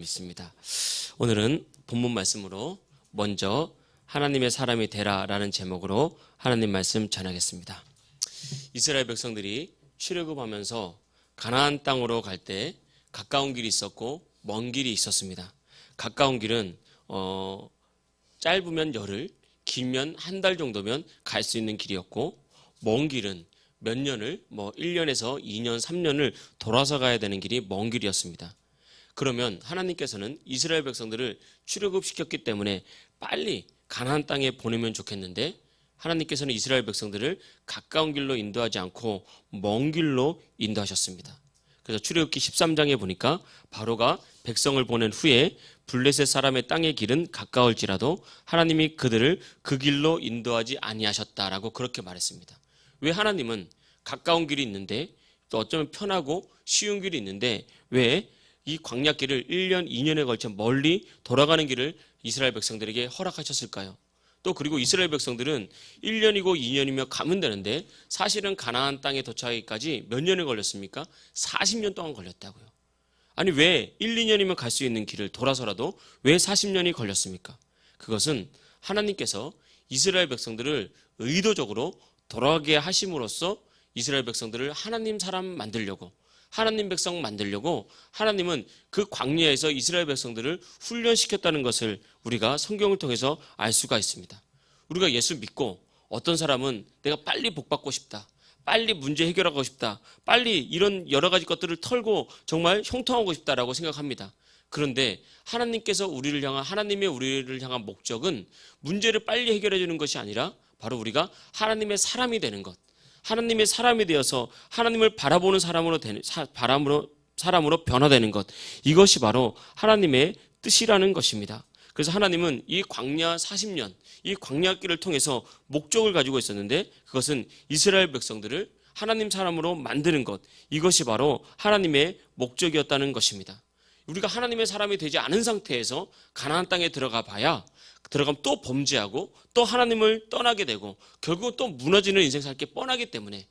믿습니다. 오늘은 본문 말씀으로 먼저 하나님의 사람이 되라라는 제목으로 하나님 말씀 전하겠습니다. 이스라엘 백성들이 출애굽하면서 가나안 땅으로 갈 때 가까운 길이 있었고 먼 길이 있었습니다. 가까운 길은 어, 짧으면 열흘, 길면 한 달 정도면 갈 수 있는 길이었고 먼 길은 몇 년을 뭐 1년에서 2년, 3년을 돌아서 가야 되는 길이 먼 길이었습니다. 그러면 하나님께서는 이스라엘 백성들을 출애굽시켰기 때문에 빨리 가나안 땅에 보내면 좋겠는데 하나님께서는 이스라엘 백성들을 가까운 길로 인도하지 않고 먼 길로 인도하셨습니다. 그래서 출애굽기 13장에 보니까 바로가 백성을 보낸 후에 블레셋 사람의 땅의 길은 가까울지라도 하나님이 그들을 그 길로 인도하지 아니하셨다라고 그렇게 말했습니다. 왜 하나님은 가까운 길이 있는데 또 어쩌면 편하고 쉬운 길이 있는데 왜 이 광야길을 1년, 2년에 걸쳐 멀리 돌아가는 길을 이스라엘 백성들에게 허락하셨을까요? 또 그리고 이스라엘 백성들은 1년이고 2년이면 가면 되는데 사실은 가나안 땅에 도착하기까지 몇 년이 걸렸습니까? 40년 동안 걸렸다고요. 아니 왜 1, 2년이면 갈 수 있는 길을 돌아서라도 왜 40년이 걸렸습니까? 그것은 하나님께서 이스라엘 백성들을 의도적으로 돌아가게 하심으로써 이스라엘 백성들을 하나님 사람 만들려고 하나님 백성 만들려고 하나님은 그 광야에서 이스라엘 백성들을 훈련시켰다는 것을 우리가 성경을 통해서 알 수가 있습니다. 우리가 예수 믿고 어떤 사람은 내가 빨리 복 받고 싶다. 빨리 문제 해결하고 싶다. 빨리 이런 여러 가지 것들을 털고 정말 형통하고 싶다라고 생각합니다. 그런데 하나님께서 우리를 향한 하나님의 우리를 향한 목적은 문제를 빨리 해결해 주는 것이 아니라 바로 우리가 하나님의 사람이 되는 것. 하나님의 사람이 되어서 하나님을 바라보는 사람으로 되는 사, 바람으로 사람으로 변화되는 것. 이것이 바로 하나님의 뜻이라는 것입니다. 그래서 하나님은 이 광야 40년, 이 광야길을 통해서 목적을 가지고 있었는데 그것은 이스라엘 백성들을 하나님 사람으로 만드는 것. 이것이 바로 하나님의 목적이었다는 것입니다. 우리가 하나님의 사람이 되지 않은 상태에서 가나안 땅에 들어가 봐야 들어가면 또 범죄하고 또 하나님을 떠나게 되고 결국 또 무너지는 인생 살 게 뻔하기 때문에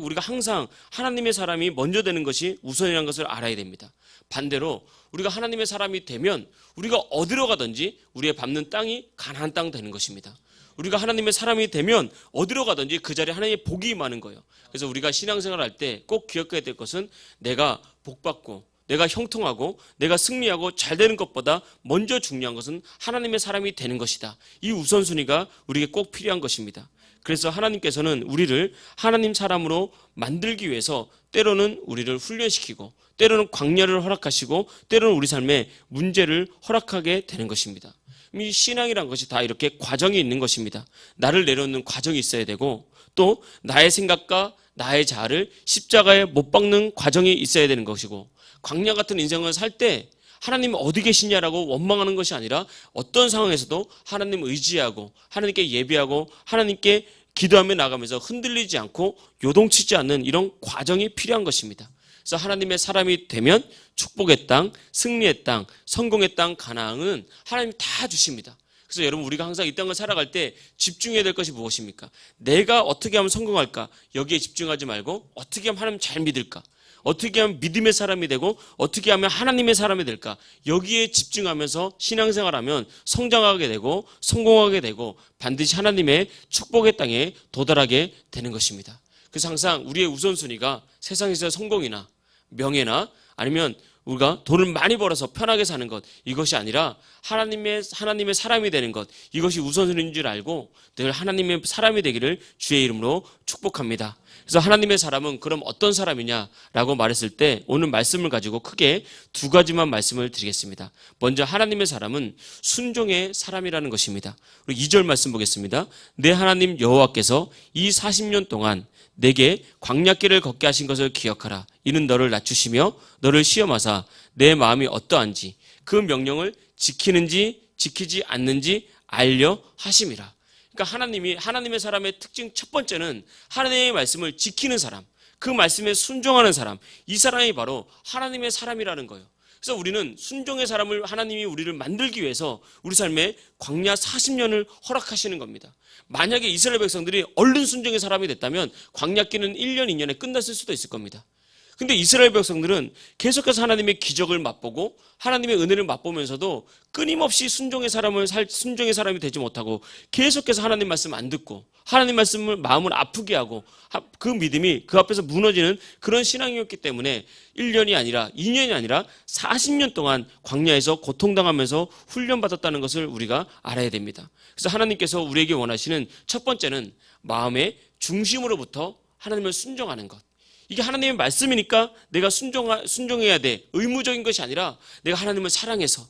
우리가 항상 하나님의 사람이 먼저 되는 것이 우선이라는 것을 알아야 됩니다. 반대로 우리가 하나님의 사람이 되면 우리가 어디로 가든지 우리의 밟는 땅이 가나안 땅 되는 것입니다. 우리가 하나님의 사람이 되면 어디로 가든지 그 자리에 하나님의 복이 많은 거예요. 그래서 우리가 신앙생활 할 때 꼭 기억해야 될 것은 내가 복 받고 내가 형통하고 내가 승리하고 잘 되는 것보다 먼저 중요한 것은 하나님의 사람이 되는 것이다. 이 우선순위가 우리에게 꼭 필요한 것입니다. 그래서 하나님께서는 우리를 하나님 사람으로 만들기 위해서 때로는 우리를 훈련시키고 때로는 광야를 허락하시고 때로는 우리 삶에 문제를 허락하게 되는 것입니다. 이 신앙이란 것이 다 이렇게 과정이 있는 것입니다. 나를 내려놓는 과정이 있어야 되고 또 나의 생각과 나의 자아를 십자가에 못 박는 과정이 있어야 되는 것이고 광야 같은 인생을 살 때 하나님 어디 계시냐라고 원망하는 것이 아니라 어떤 상황에서도 하나님 의지하고 하나님께 예비하고 하나님께 기도하며 나가면서 흔들리지 않고 요동치지 않는 이런 과정이 필요한 것입니다. 그래서 하나님의 사람이 되면 축복의 땅, 승리의 땅, 성공의 땅, 가나안은 하나님 다 주십니다. 그래서 여러분 우리가 항상 이 땅을 살아갈 때 집중해야 될 것이 무엇입니까? 내가 어떻게 하면 성공할까? 여기에 집중하지 말고 어떻게 하면 하나님 잘 믿을까? 어떻게 하면 믿음의 사람이 되고 어떻게 하면 하나님의 사람이 될까? 여기에 집중하면서 신앙생활하면 성장하게 되고 성공하게 되고 반드시 하나님의 축복의 땅에 도달하게 되는 것입니다. 그래서 항상 우리의 우선순위가 세상에서 성공이나 명예나 아니면 우리가 돈을 많이 벌어서 편하게 사는 것 이것이 아니라 하나님의 하나님의 사람이 되는 것 이것이 우선순위인 줄 알고 늘 하나님의 사람이 되기를 주의 이름으로 축복합니다. 그래서 하나님의 사람은 그럼 어떤 사람이냐라고 말했을 때 오늘 말씀을 가지고 크게 두 가지만 말씀을 드리겠습니다. 먼저 하나님의 사람은 순종의 사람이라는 것입니다. 우리 2절 말씀 보겠습니다. 내 하나님 여호와께서 이 40년 동안 내게 광야길을 걷게 하신 것을 기억하라. 이는 너를 낮추시며 너를 시험하사 내 마음이 어떠한지 그 명령을 지키는지 지키지 않는지 알려 하심이라. 그러니까 하나님이 하나님의 사람의 특징 첫 번째는 하나님의 말씀을 지키는 사람, 그 말씀에 순종하는 사람, 이 사람이 바로 하나님의 사람이라는 거예요. 그래서 우리는 순종의 사람을 하나님이 우리를 만들기 위해서 우리 삶에 광야 40년을 허락하시는 겁니다. 만약에 이스라엘 백성들이 얼른 순종의 사람이 됐다면 광야기는 1년, 2년에 끝났을 수도 있을 겁니다. 근데 이스라엘 백성들은 계속해서 하나님의 기적을 맛보고 하나님의 은혜를 맛보면서도 끊임없이 순종의 사람을 살, 순종의 사람이 되지 못하고 계속해서 하나님 말씀 안 듣고 하나님 말씀을 마음을 아프게 하고 하- 그 믿음이 그 앞에서 무너지는 그런 신앙이었기 때문에 1년이 아니라 2년이 아니라 40년 동안 광야에서 고통당하면서 훈련받았다는 것을 우리가 알아야 됩니다. 그래서 하나님께서 우리에게 원하시는 첫 번째는 마음의 중심으로부터 하나님을 순종하는 것. 이게 하나님의 말씀이니까 내가 순종, 순종해야 돼. 의무적인 것이 아니라 내가 하나님을 사랑해서,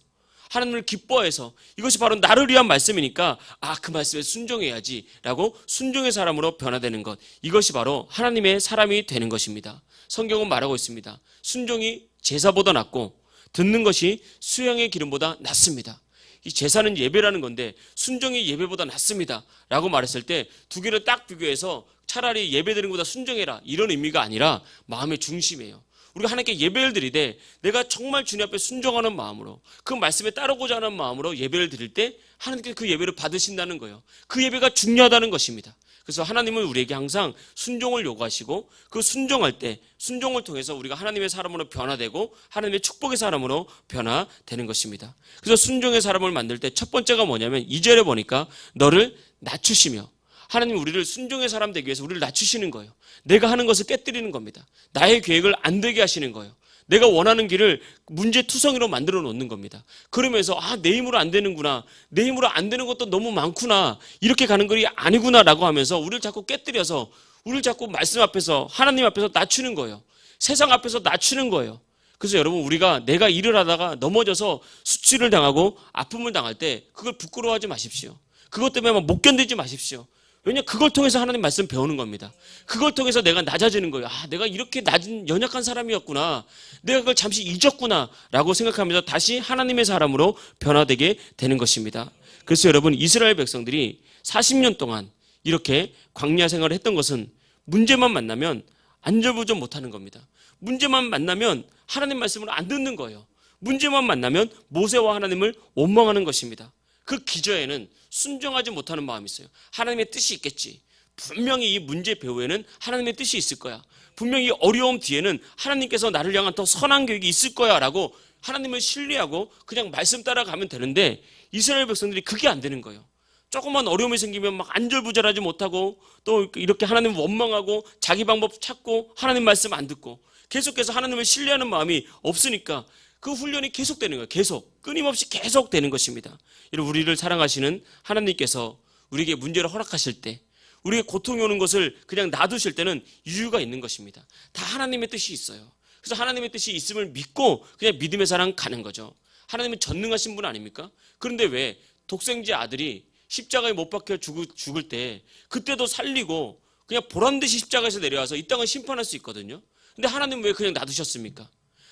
하나님을 기뻐해서 이것이 바로 나를 위한 말씀이니까 아, 그 말씀에 순종해야지 라고 순종의 사람으로 변화되는 것. 이것이 바로 하나님의 사람이 되는 것입니다. 성경은 말하고 있습니다. 순종이 제사보다 낫고 듣는 것이 수양의 기름보다 낫습니다. 이 제사는 예배라는 건데 순종이 예배보다 낫습니다. 라고 말했을 때 두 개를 딱 비교해서 차라리 예배 드리는 것보다 순종해라. 이런 의미가 아니라 마음의 중심이에요. 우리가 하나님께 예배를 드리되 내가 정말 주님 앞에 순종하는 마음으로 그 말씀에 따르고자 하는 마음으로 예배를 드릴 때 하나님께서 그 예배를 받으신다는 거예요. 그 예배가 중요하다는 것입니다. 그래서 하나님은 우리에게 항상 순종을 요구하시고 그 순종할 때 순종을 통해서 우리가 하나님의 사람으로 변화되고 하나님의 축복의 사람으로 변화되는 것입니다. 그래서 순종의 사람을 만들 때 첫 번째가 뭐냐면 이절에 보니까 너를 낮추시며 하나님 우리를 순종의 사람 되기 위해서 우리를 낮추시는 거예요. 내가 하는 것을 깨뜨리는 겁니다. 나의 계획을 안 되게 하시는 거예요. 내가 원하는 길을 문제투성이로 만들어 놓는 겁니다. 그러면서 아, 내 힘으로 안 되는구나. 내 힘으로 안 되는 것도 너무 많구나. 이렇게 가는 길이 아니구나라고 하면서 우리를 자꾸 깨뜨려서 우리를 자꾸 말씀 앞에서 하나님 앞에서 낮추는 거예요. 세상 앞에서 낮추는 거예요. 그래서 여러분 우리가 내가 일을 하다가 넘어져서 수치를 당하고 아픔을 당할 때 그걸 부끄러워하지 마십시오. 그것 때문에 막못 견디지 마십시오. 왜냐 그걸 통해서 하나님 말씀 배우는 겁니다. 그걸 통해서 내가 낮아지는 거예요. 아, 내가 이렇게 낮은 연약한 사람이었구나. 내가 그걸 잠시 잊었구나라고 생각하면서 다시 하나님의 사람으로 변화되게 되는 것입니다. 그래서 여러분 이스라엘 백성들이 40년 동안 이렇게 광야 생활을 했던 것은 문제만 만나면 안절부절 못하는 겁니다. 문제만 만나면 하나님 말씀을 안 듣는 거예요. 문제만 만나면 모세와 하나님을 원망하는 것입니다. 그 기저에는 순종하지 못하는 마음이 있어요. 하나님의 뜻이 있겠지. 분명히 이 문제 배후에는 하나님의 뜻이 있을 거야. 분명히 이 어려움 뒤에는 하나님께서 나를 향한 더 선한 계획이 있을 거야 라고 하나님을 신뢰하고 그냥 말씀 따라가면 되는데 이스라엘 백성들이 그게 안 되는 거예요. 조금만 어려움이 생기면 막 안절부절하지 못하고 또 이렇게 하나님 원망하고 자기 방법 찾고 하나님 말씀 안 듣고 계속해서 하나님을 신뢰하는 마음이 없으니까 그 훈련이 계속되는 거예요. 계속 끊임없이 계속되는 것입니다. 이런 우리를 사랑하시는 하나님께서 우리에게 문제를 허락하실 때 우리에게 고통이 오는 것을 그냥 놔두실 때는 이유가 있는 것입니다. 다 하나님의 뜻이 있어요. 그래서 하나님의 뜻이 있음을 믿고 그냥 믿음의 사랑 가는 거죠. 하나님은 전능하신 분 아닙니까? 그런데 왜 독생자 아들이 십자가에 못 박혀 죽을, 때 그때도 살리고 그냥 보란 듯이 십자가에서 내려와서 이 땅을 심판할 수 있거든요. 근데 하나님 왜 그냥 놔두셨습니까?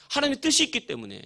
하나님의 뜻이 있기 때문에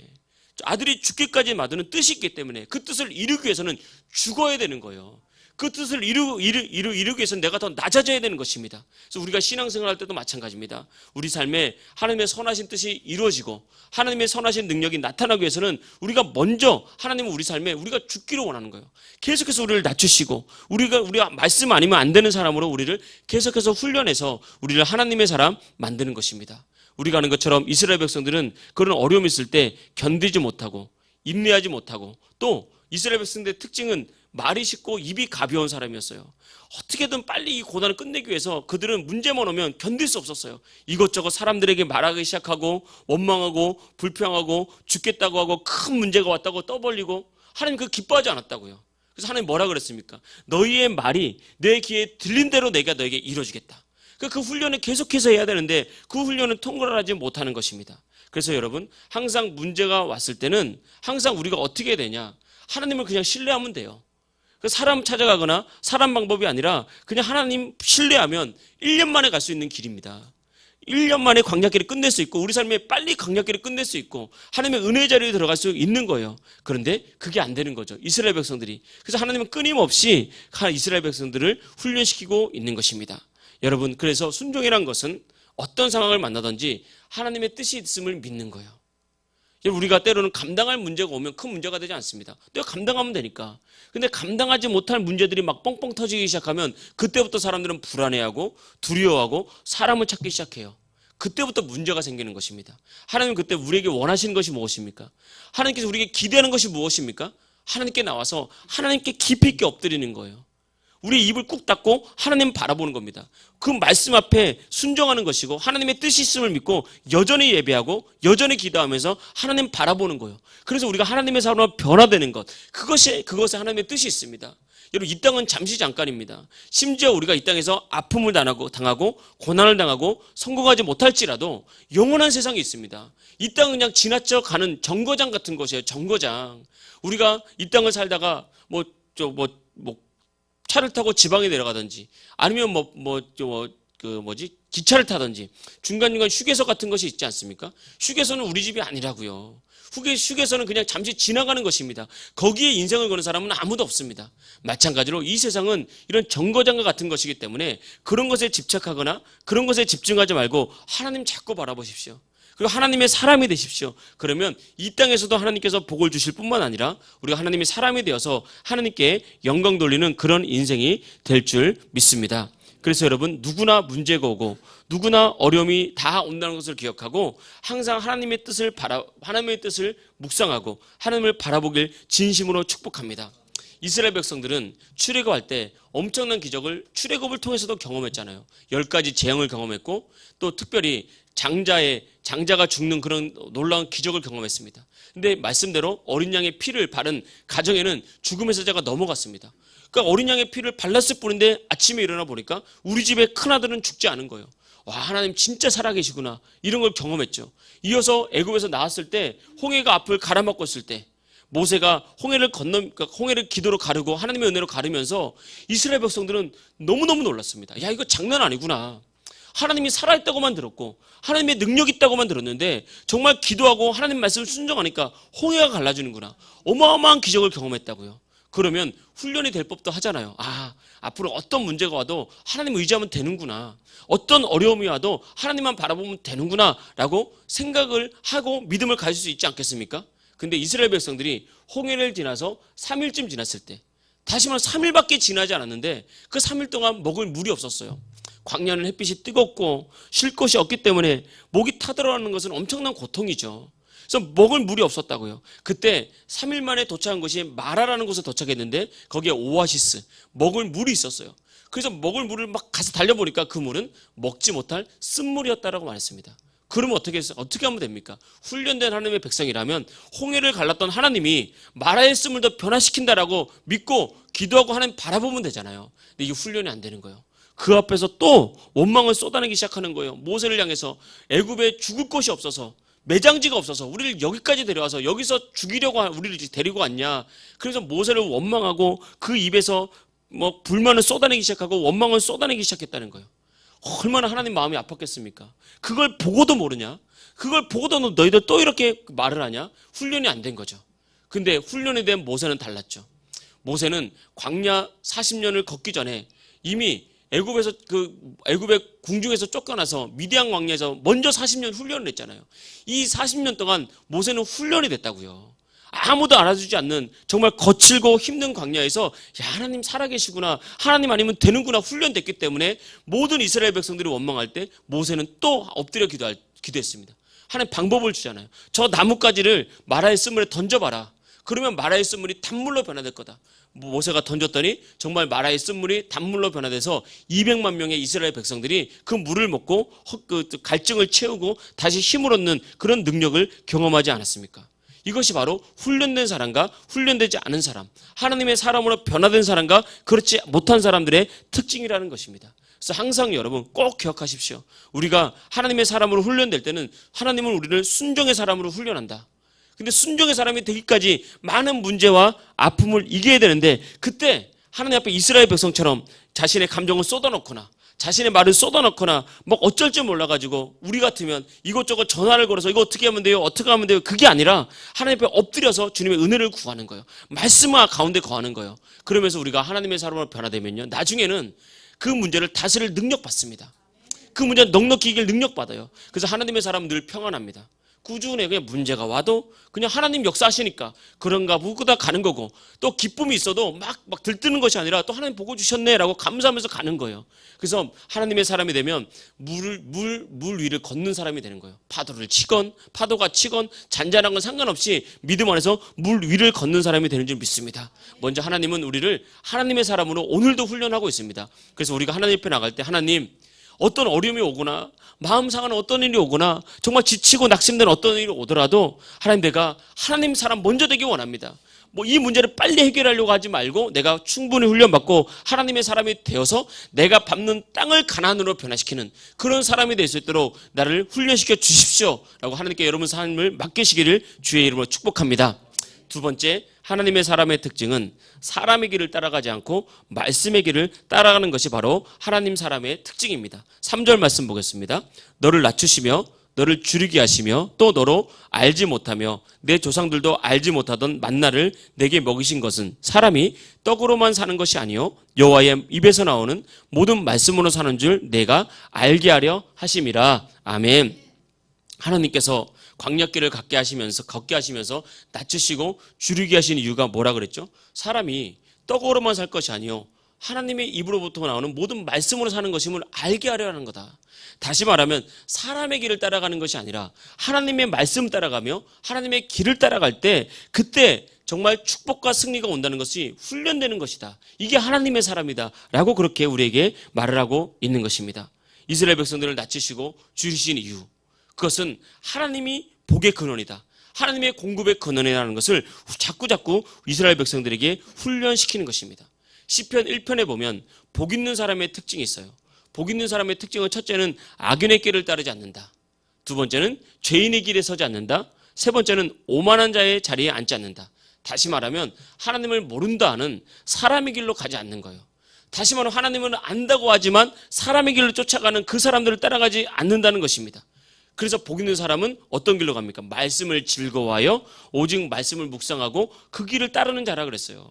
아들이 죽기까지 마두는 뜻이 있기 때문에 그 뜻을 이루기 위해서는 죽어야 되는 거예요. 그 뜻을 이루, 이루, 이루, 이루기 위해서는 내가 더 낮아져야 되는 것입니다. 그래서 우리가 신앙생활 할 때도 마찬가지입니다. 우리 삶에 하나님의 선하신 뜻이 이루어지고 하나님의 선하신 능력이 나타나기 위해서는 우리가 먼저 하나님은 우리 삶에 우리가 죽기를 원하는 거예요. 계속해서 우리를 낮추시고 우리가 우리가 말씀 아니면 안 되는 사람으로 우리를 계속해서 훈련해서 우리를 하나님의 사람 만드는 것입니다. 우리가 아는 것처럼 이스라엘 백성들은 그런 어려움이 있을 때 견디지 못하고 인내하지 못하고 또 이스라엘 백성들의 특징은 말이 쉽고 입이 가벼운 사람이었어요. 어떻게든 빨리 이 고난을 끝내기 위해서 그들은 문제만 오면 견딜 수 없었어요. 이것저것 사람들에게 말하기 시작하고 원망하고 불평하고 죽겠다고 하고 큰 문제가 왔다고 떠벌리고 하나님 그 기뻐하지 않았다고요. 그래서 하나님 뭐라 그랬습니까? 너희의 말이 내 귀에 들린 대로 내가 너에게 이루어주겠다. 그, 그 훈련을 계속해서 해야 되는데 그 훈련은 통과를 하지 못하는 것입니다. 그래서 여러분 항상 문제가 왔을 때는 항상 우리가 어떻게 해야 되냐? 하나님을 그냥 신뢰하면 돼요. 그 사람 찾아가거나 사람 방법이 아니라 그냥 하나님 신뢰하면 1년 만에 갈 수 있는 길입니다. 1년 만에 광야길을 끝낼 수 있고 우리 삶에 빨리 광야길을 끝낼 수 있고 하나님의 은혜 자리에 들어갈 수 있는 거예요. 그런데 그게 안 되는 거죠. 이스라엘 백성들이. 그래서 하나님은 끊임없이 이스라엘 백성들을 훈련시키고 있는 것입니다. 여러분 그래서 순종이란 것은 어떤 상황을 만나든지 하나님의 뜻이 있음을 믿는 거예요. 우리가 때로는 감당할 문제가 오면 큰 문제가 되지 않습니다. 내가 감당하면 되니까. 근데 감당하지 못할 문제들이 막 뻥뻥 터지기 시작하면 그때부터 사람들은 불안해하고 두려워하고 사람을 찾기 시작해요. 그때부터 문제가 생기는 것입니다. 하나님 그때 우리에게 원하시는 것이 무엇입니까? 하나님께서 우리에게 기대하는 것이 무엇입니까? 하나님께 나와서 하나님께 깊이 있게 엎드리는 거예요. 우리 입을 꾹 닫고 하나님 바라보는 겁니다. 그 말씀 앞에 순종하는 것이고 하나님의 뜻이 있음을 믿고 여전히 예배하고 여전히 기도하면서 하나님 바라보는 거예요. 그래서 우리가 하나님의 사람으로 변화되는 것 그것이 그것에 하나님의 뜻이 있습니다. 여러분 이 땅은 잠시 잠깐입니다. 심지어 우리가 이 땅에서 아픔을 당하고 당하고 고난을 당하고 성공하지 못할지라도 영원한 세상이 있습니다. 이 땅은 그냥 지나쳐 가는 정거장 같은 것이에요. 정거장. 우리가 이 땅을 살다가 뭐저뭐 뭐 차를 타고 지방에 내려가든지 아니면 뭐뭐저그 뭐지 기차를 타든지 중간중간 휴게소 같은 것이 있지 않습니까? 휴게소는 우리 집이 아니라고요. 휴게, 휴게소는 그냥 잠시 지나가는 것입니다. 거기에 인생을 거는 사람은 아무도 없습니다. 마찬가지로 이 세상은 이런 정거장과 같은 것이기 때문에 그런 것에 집착하거나 그런 것에 집중하지 말고 하나님 자꾸 바라보십시오. 그리고 하나님의 사람이 되십시오. 그러면 이 땅에서도 하나님께서 복을 주실 뿐만 아니라 우리가 하나님의 사람이 되어서 하나님께 영광 돌리는 그런 인생이 될 줄 믿습니다. 그래서 여러분 누구나 문제가 오고 누구나 어려움이 다 온다는 것을 기억하고 항상 하나님의 뜻을 바라 하나님의 뜻을 묵상하고 하나님을 바라보길 진심으로 축복합니다. 이스라엘 백성들은 출애굽할 때 엄청난 기적을 출애굽을 통해서도 경험했잖아요. 열 가지 재앙을 경험했고 또 특별히 장자의 장자가 죽는 그런 놀라운 기적을 경험했습니다. 근데 말씀대로 어린 양의 피를 바른 가정에는 죽음의 세자가 넘어갔습니다. 그러니까 어린 양의 피를 발랐을 뿐인데 아침에 일어나 보니까 우리 집의 큰 아들은 죽지 않은 거예요. 와 하나님 진짜 살아계시구나 이런 걸 경험했죠. 이어서 애굽에서 나왔을 때 홍해가 앞을 가라막고 있을 때 모세가 홍해를 건너 그러니까 홍해를 기도로 가르고 하나님의 은혜로 가르면서 이스라엘 백성들은 너무 너무 놀랐습니다. 야 이거 장난 아니구나. 하나님이 살아있다고만 들었고 하나님의 능력 있다고만 들었는데 정말 기도하고 하나님 말씀을 순종하니까 홍해가 갈라지는구나. 어마어마한 기적을 경험했다고요. 그러면 훈련이 될 법도 하잖아요. 아, 앞으로 어떤 문제가 와도 하나님 의지하면 되는구나. 어떤 어려움이 와도 하나님만 바라보면 되는구나. 라고 생각을 하고 믿음을 가질 수 있지 않겠습니까? 근데 이스라엘 백성들이 홍해를 지나서 3일쯤 지났을 때, 다시 말해 3일밖에 지나지 않았는데 그 3일 동안 먹을 물이 없었어요. 광야는 햇빛이 뜨겁고 쉴 곳이 없기 때문에 목이 타들어가는 것은 엄청난 고통이죠. 그래서 먹을 물이 없었다고요. 그때 3일 만에 도착한 것이 마라라는 곳에 도착했는데 거기에 오아시스, 먹을 물이 있었어요. 그래서 먹을 물을 막 가서 달려보니까 그 물은 먹지 못할 쓴물이었다라고 말했습니다. 그러면 어떻게, 했- 어떻게 하면 됩니까? 훈련된 하나님의 백성이라면 홍해를 갈랐던 하나님이 마라의 쓴물 더 변화시킨다라고 믿고 기도하고 하나님 바라보면 되잖아요. 근데 이게 훈련이 안 되는 거예요. 그 앞에서 또 원망을 쏟아내기 시작하는 거예요. 모세를 향해서 애굽에 죽을 곳이 없어서 매장지가 없어서 우리를 여기까지 데려와서 여기서 죽이려고 하- 우리를 데리고 왔냐. 그래서 모세를 원망하고 그 입에서 뭐 불만을 쏟아내기 시작하고 원망을 쏟아내기 시작했다는 거예요. 얼마나 하나님 마음이 아팠겠습니까? 그걸 보고도 모르냐? 그걸 보고도 너- 너희들 또 이렇게 말을 하냐? 훈련이 안 된 거죠. 근데 훈련에 대한 모세는 달랐죠. 모세는 광야 40년을 걷기 전에 이미 애굽에서 그 애굽의 궁중에서 쫓겨나서 미디안 광야에서 먼저 40년 훈련을 했잖아요. 이 40년 동안 모세는 훈련이 됐다고요. 아무도 알아주지 않는 정말 거칠고 힘든 광야에서 야 하나님 살아계시구나 하나님 아니면 되는구나 훈련됐기 때문에 모든 이스라엘 백성들이 원망할 때 모세는 또 엎드려 기도할, 기도했습니다. 하나님 방법을 주잖아요. 저 나뭇가지를 마라의 쓴물에 던져봐라. 그러면 마라의 쓴물이 단물로 변화될 거다. 모세가 던졌더니 정말 마라의 쓴물이 단물로 변화돼서 200만 명의 이스라엘 백성들이 그 물을 먹고 헛- 그 갈증을 채우고 다시 힘을 얻는 그런 능력을 경험하지 않았습니까? 이것이 바로 훈련된 사람과 훈련되지 않은 사람, 하나님의 사람으로 변화된 사람과 그렇지 못한 사람들의 특징이라는 것입니다. 그래서 항상 여러분 꼭 기억하십시오. 우리가 하나님의 사람으로 훈련될 때는 하나님은 우리를 순종의 사람으로 훈련한다. 근데 순종의 사람이 되기까지 많은 문제와 아픔을 이겨야 되는데 그때 하나님 앞에 이스라엘 백성처럼 자신의 감정을 쏟아놓거나 자신의 말을 쏟아놓거나 뭐 어쩔 줄 몰라가지고 우리 같으면 이것저것 전화를 걸어서 이거 어떻게 하면 돼요? 어떻게 하면 돼요? 그게 아니라 하나님 앞에 엎드려서 주님의 은혜를 구하는 거예요. 말씀화 가운데 거하는 거예요. 그러면서 우리가 하나님의 사람으로 변화되면요. 나중에는 그 문제를 다스릴 능력 받습니다. 그 문제는 넉넉히 이길 능력 받아요. 그래서 하나님의 사람은 늘 평안합니다. 꾸준히 그냥 문제가 와도 그냥 하나님 역사하시니까 그런가 보고 다 가는 거고 또 기쁨이 있어도 막, 막 들뜨는 것이 아니라 또 하나님 보고 주셨네라고 감사하면서 가는 거예요. 그래서 하나님의 사람이 되면 물을, 물, 물 위를 걷는 사람이 되는 거예요. 파도를 치건 파도가 치건 잔잔한 건 상관없이 믿음 안에서 물 위를 걷는 사람이 되는 줄 믿습니다. 먼저 하나님은 우리를 하나님의 사람으로 오늘도 훈련하고 있습니다. 그래서 우리가 하나님 앞에 나갈 때 하나님 어떤 어려움이 오거나 마음 상하는 어떤 일이 오거나 정말 지치고 낙심된 어떤 일이 오더라도 하나님 내가 하나님 사람 먼저 되기 원합니다. 뭐 이 문제를 빨리 해결하려고 하지 말고 내가 충분히 훈련받고 하나님의 사람이 되어서 내가 밟는 땅을 가난으로 변화시키는 그런 사람이 될 수 있도록 나를 훈련시켜 주십시오라고 하나님께 여러분 삶을 맡기시기를 주의 이름으로 축복합니다. 두 번째 하나님의 사람의 특징은 사람의 길을 따라가지 않고 말씀의 길을 따라가는 것이 바로 하나님 사람의 특징입니다. 3절 말씀 보겠습니다. 너를 낮추시며 너를 줄이게 하시며 또 너로 알지 못하며 내 조상들도 알지 못하던 만나를 내게 먹이신 것은 사람이 떡으로만 사는 것이 아니요 여호와의 입에서 나오는 모든 말씀으로 사는 줄 내가 알게 하려 하심이라 아멘. 하나님께서 광약길을 걷게 하시면서 걷게 하시면서 낮추시고 줄이게 하신 이유가 뭐라 그랬죠? 사람이 떡으로만 살 것이 아니요 하나님의 입으로부터 나오는 모든 말씀으로 사는 것임을 알게 하려 하는 거다. 다시 말하면 사람의 길을 따라가는 것이 아니라 하나님의 말씀 따라가며 하나님의 길을 따라갈 때 그때 정말 축복과 승리가 온다는 것이 훈련되는 것이다. 이게 하나님의 사람이다. 라고 그렇게 우리에게 말을 하고 있는 것입니다. 이스라엘 백성들을 낮추시고 줄이신 이유. 그것은 하나님이 복의 근원이다. 하나님의 공급의 근원이라는 것을 자꾸 자꾸 이스라엘 백성들에게 훈련시키는 것입니다. 시편 1편에 보면 복 있는 사람의 특징이 있어요. 복 있는 사람의 특징은 첫째는 악인의 길을 따르지 않는다. 두 번째는 죄인의 길에 서지 않는다. 세 번째는 오만한 자의 자리에 앉지 않는다. 다시 말하면 하나님을 모른다 하는 사람의 길로 가지 않는 거예요. 다시 말하면 하나님은 안다고 하지만 사람의 길을 쫓아가는 그 사람들을 따라가지 않는다는 것입니다. 그래서 복 있는 사람은 어떤 길로 갑니까? 말씀을 즐거워하여 오직 말씀을 묵상하고 그 길을 따르는 자라 그랬어요.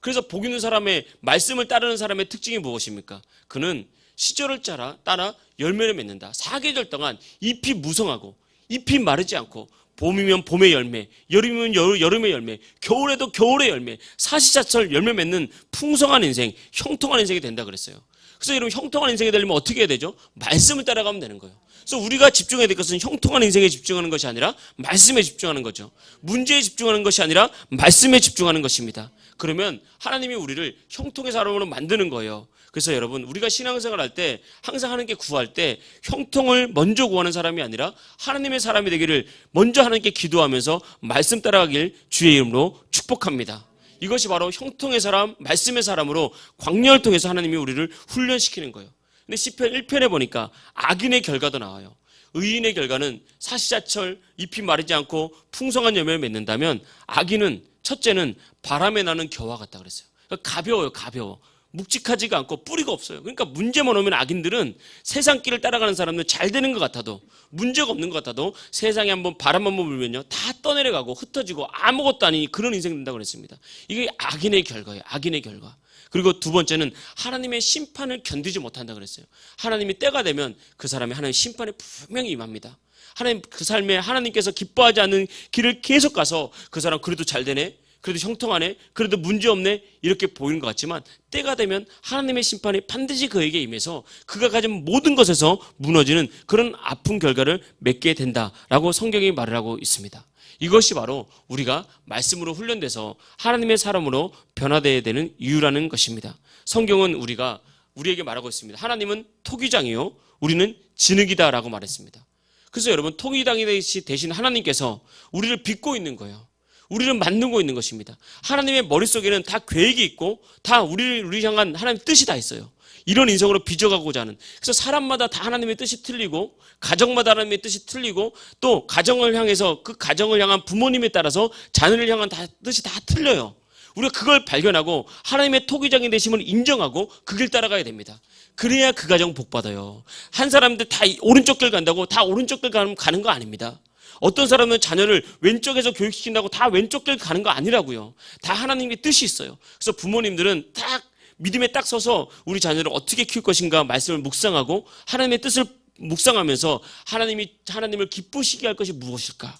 그래서 복 있는 사람의 말씀을 따르는 사람의 특징이 무엇입니까? 그는 시절을 따라 따라 열매를 맺는다. 사계절 동안 잎이 무성하고 잎이 마르지 않고 봄이면 봄의 열매, 여름이면 여름, 여름의 열매, 겨울에도 겨울의 열매, 사시사철 열매 맺는 풍성한 인생, 형통한 인생이 된다 그랬어요. 그래서 여러분 형통한 인생이 되려면 어떻게 해야 되죠? 말씀을 따라가면 되는 거예요. 그래서 우리가 집중해야 될 것은 형통한 인생에 집중하는 것이 아니라 말씀에 집중하는 거죠. 문제에 집중하는 것이 아니라 말씀에 집중하는 것입니다. 그러면 하나님이 우리를 형통의 사람으로 만드는 거예요. 그래서 여러분 우리가 신앙생활 할 때 항상 하는 게 구할 때 형통을 먼저 구하는 사람이 아니라 하나님의 사람이 되기를 먼저 하나님께 기도하면서 말씀 따라가길 주의 이름으로 축복합니다. 이것이 바로 형통의 사람, 말씀의 사람으로 광야를 통해서 하나님이 우리를 훈련시키는 거예요. 근데 시편 1편에 보니까 악인의 결과도 나와요. 의인의 결과는 사시사철 잎이 마르지 않고 풍성한 열매를 맺는다면 악인은 첫째는 바람에 나는 겨와 같다 그랬어요. 그러니까 가벼워요, 가벼워. 묵직하지가 않고 뿌리가 없어요. 그러니까 문제만 오면 악인들은 세상 길을 따라가는 사람은 잘 되는 것 같아도 문제가 없는 것 같아도 세상에 한번 바람 한번 불면요 다 떠내려가고 흩어지고 아무것도 아닌 그런 인생 된다고 그랬습니다. 이게 악인의 결과예요. 악인의 결과. 그리고 두 번째는 하나님의 심판을 견디지 못한다 그랬어요. 하나님이 때가 되면 그 사람이 하나님의 심판에 분명히 임합니다. 하나님 그 삶에 하나님께서 기뻐하지 않는 길을 계속 가서 그 사람 그래도 잘 되네. 그래도 형통하네. 그래도 문제 없네. 이렇게 보이는 것 같지만 때가 되면 하나님의 심판이 반드시 그에게 임해서 그가 가진 모든 것에서 무너지는 그런 아픈 결과를 맺게 된다라고 성경이 말을 하고 있습니다. 이것이 바로 우리가 말씀으로 훈련돼서 하나님의 사람으로 변화되어야 되는 이유라는 것입니다. 성경은 우리가 우리에게 말하고 있습니다. 하나님은 토기장이요. 우리는 진흙이다라고 말했습니다. 그래서 여러분 토기장이 대신 하나님께서 우리를 빚고 있는 거예요. 우리를 만들고 있는 것입니다. 하나님의 머릿속에는 다 계획이 있고 다 우리를 우리 향한 하나님의 뜻이 다 있어요. 이런 인생으로 빚어가고자 하는. 그래서 사람마다 다 하나님의 뜻이 틀리고 가정마다 하나님의 뜻이 틀리고 또 가정을 향해서 그 가정을 향한 부모님에 따라서 자녀를 향한 다, 뜻이 다 틀려요. 우리가 그걸 발견하고 하나님의 토기장이 되심을 인정하고 그 길 따라가야 됩니다. 그래야 그 가정 복 받아요. 한 사람들 다 오른쪽 길 간다고 다 오른쪽 길 가는 가는 거 아닙니다. 어떤 사람은 자녀를 왼쪽에서 교육시킨다고 다 왼쪽 길 가는 거 아니라고요. 다 하나님의 뜻이 있어요. 그래서 부모님들은 딱 믿음에 딱 서서 우리 자녀를 어떻게 키울 것인가 말씀을 묵상하고 하나님의 뜻을 묵상하면서 하나님이 하나님을 기쁘시게 할 것이 무엇일까?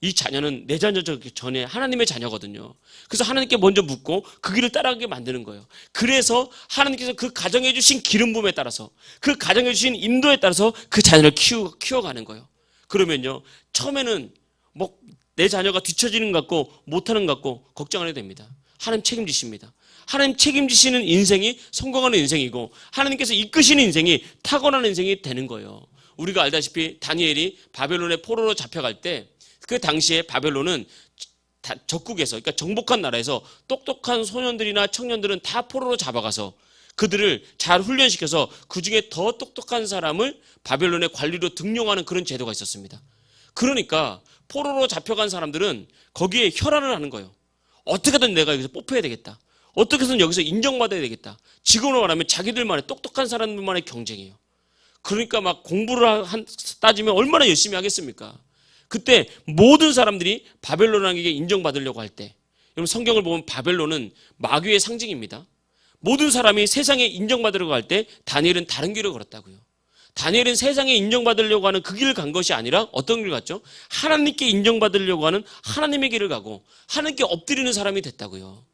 이 자녀는 내 자녀 전에 하나님의 자녀거든요. 그래서 하나님께 먼저 묻고 그 길을 따라가게 만드는 거예요. 그래서 하나님께서 그 가정에 주신 기름 부음에 따라서 그 가정에 주신 인도에 따라서 그 자녀를 키워 키워가는 거예요. 그러면요 처음에는 뭐 내 자녀가 뒤처지는 것 같고 못하는 것 같고 걱정 안 해도 됩니다. 하나님 책임지십니다. 하나님 책임지시는 인생이 성공하는 인생이고 하나님께서 이끄시는 인생이 타고난 인생이 되는 거예요. 우리가 알다시피 다니엘이 바벨론의 포로로 잡혀갈 때 그 당시에 바벨론은 다- 적국에서 그러니까 정복한 나라에서 똑똑한 소년들이나 청년들은 다 포로로 잡아가서 그들을 잘 훈련시켜서 그 중에 더 똑똑한 사람을 바벨론의 관리로 등용하는 그런 제도가 있었습니다. 그러니까 포로로 잡혀간 사람들은 거기에 혈안을 하는 거예요. 어떻게든 내가 여기서 뽑혀야 되겠다. 어떻게든 여기서 인정받아야 되겠다. 지금으로 말하면 자기들만의 똑똑한 사람들만의 경쟁이에요. 그러니까 막 공부를 한, 따지면 얼마나 열심히 하겠습니까? 그때 모든 사람들이 바벨론에게 인정받으려고 할 때, 여러분 성경을 보면 바벨론은 마귀의 상징입니다. 모든 사람이 세상에 인정받으려고 할때 다니엘은 다른 길을 걸었다고요. 다니엘은 세상에 인정받으려고 하는 그 길을 간 것이 아니라 어떤 길을 갔죠? 하나님께 인정받으려고 하는 하나님의 길을 가고 하나님께 엎드리는 사람이 됐다고요.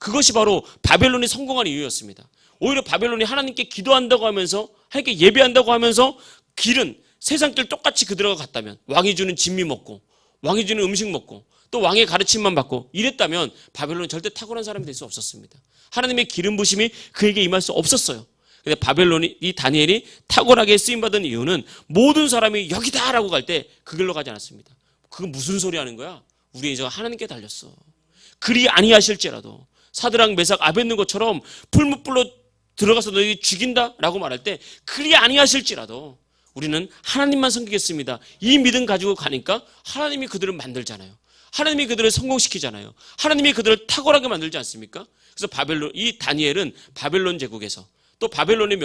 그것이 바로 바벨론이 성공한 이유였습니다. 오히려 바벨론이 하나님께 기도한다고 하면서 하나님께 예배한다고 하면서 길은 세상 길 똑같이 그들과 갔다면 왕이 주는 진미 먹고 왕이 주는 음식 먹고 또 왕의 가르침만 받고 이랬다면 바벨론은 절대 탁월한 사람이 될 수 없었습니다. 하나님의 기름 부심이 그에게 임할 수 없었어요. 근데 바벨론이 이 다니엘이 탁월하게 쓰임 받은 이유는 모든 사람이 여기다라고 갈 때 그 길로 가지 않았습니다. 그건 무슨 소리 하는 거야? 우리 이제 하나님께 달렸어. 그리 아니하실지라도 사드랑 메삭 아벤느고처럼 풀무불로 들어가서 너희 죽인다라고 말할 때 그리 아니하실지라도 우리는 하나님만 섬기겠습니다. 이 믿음 가지고 가니까 하나님이 그들을 만들잖아요. 하나님이 그들을 성공시키잖아요. 하나님이 그들을 탁월하게 만들지 않습니까? 그래서 바벨론 이 다니엘은 바벨론 제국에서 또 바벨론이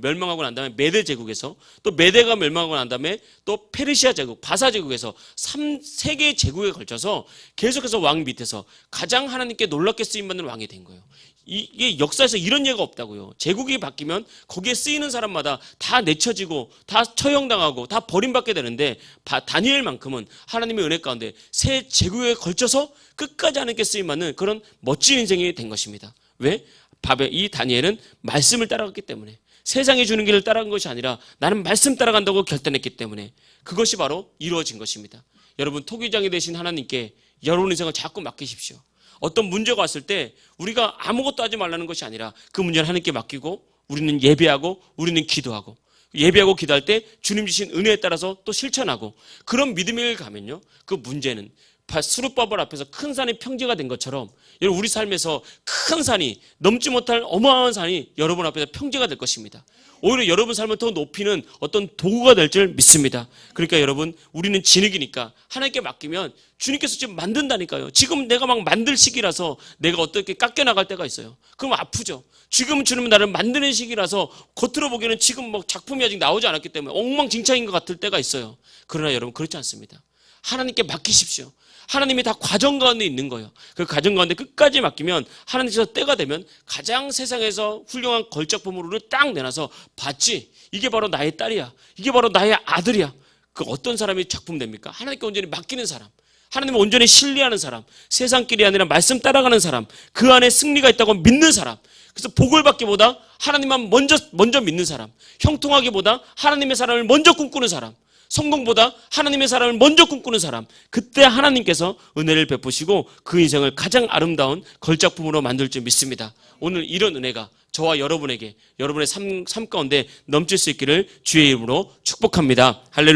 멸망하고 난 다음에 메대 제국에서 또 메대가 멸망하고 난 다음에 또 페르시아 제국, 바사 제국에서 3, 세 개의 제국에 걸쳐서 계속해서 왕 밑에서 가장 하나님께 놀랍게 쓰임 받는 왕이 된 거예요. 이- 이게 역사에서 이런 예가 없다고요. 제국이 바뀌면 거기에 쓰이는 사람마다 다 내쳐지고 다 처형당하고 다 버림받게 되는데 바- 다니엘만큼은 하나님의 은혜 가운데 새 제국에 걸쳐서 끝까지 하나님께 쓰임 받는 그런 멋진 인생이 된 것입니다. 왜? 바벨 이 다니엘은 말씀을 따라갔기 때문에 세상이 주는 길을 따라간 것이 아니라 나는 말씀 따라간다고 결단했기 때문에 그것이 바로 이루어진 것입니다. 여러분 토기장이 되신 하나님께 여러분 인생을 자꾸 맡기십시오. 어떤 문제가 왔을 때 우리가 아무것도 하지 말라는 것이 아니라 그 문제를 하나님께 맡기고 우리는 예배하고 우리는 기도하고 예배하고 기도할 때 주님 주신 은혜에 따라서 또 실천하고 그런 믿음을 가면요 그 문제는 바- 수르바벨 앞에서 큰 산이 평지가 된 것처럼 여러분 우리 삶에서 큰 산이 넘지 못할 어마어마한 산이 여러분 앞에서 평지가 될 것입니다. 오히려 여러분 삶을 더 높이는 어떤 도구가 될 줄 믿습니다. 그러니까 여러분 우리는 진흙이니까 하나님께 맡기면 주님께서 지금 만든다니까요. 지금 내가 막 만들 시기라서 내가 어떻게 깎여 나갈 때가 있어요. 그럼 아프죠. 지금 주님은 나를 만드는 시기라서 겉으로 보기에는 지금 뭐 작품이 아직 나오지 않았기 때문에 엉망진창인 것 같을 때가 있어요. 그러나 여러분 그렇지 않습니다. 하나님께 맡기십시오. 하나님이 다 과정 가운데 있는 거예요. 그 과정 가운데 끝까지 맡기면 하나님께서 때가 되면 가장 세상에서 훌륭한 걸작품으로를 딱 내놔서 봤지. 이게 바로 나의 딸이야. 이게 바로 나의 아들이야. 그 어떤 사람이 작품 됩니까? 하나님께 온전히 맡기는 사람. 하나님을 온전히 신뢰하는 사람. 세상길이 아니라 말씀 따라가는 사람. 그 안에 승리가 있다고 믿는 사람. 그래서 복을 받기보다 하나님만 먼저 먼저 믿는 사람. 형통하기보다 하나님의 사람을 먼저 꿈꾸는 사람. 성공보다 하나님의 사람을 먼저 꿈꾸는 사람. 그때 하나님께서 은혜를 베푸시고 그 인생을 가장 아름다운 걸작품으로 만들 줄 믿습니다. 오늘 이런 은혜가 저와 여러분에게 여러분의 삶, 삶 가운데 넘칠 수 있기를 주의 이름으로 축복합니다. 할렐루야.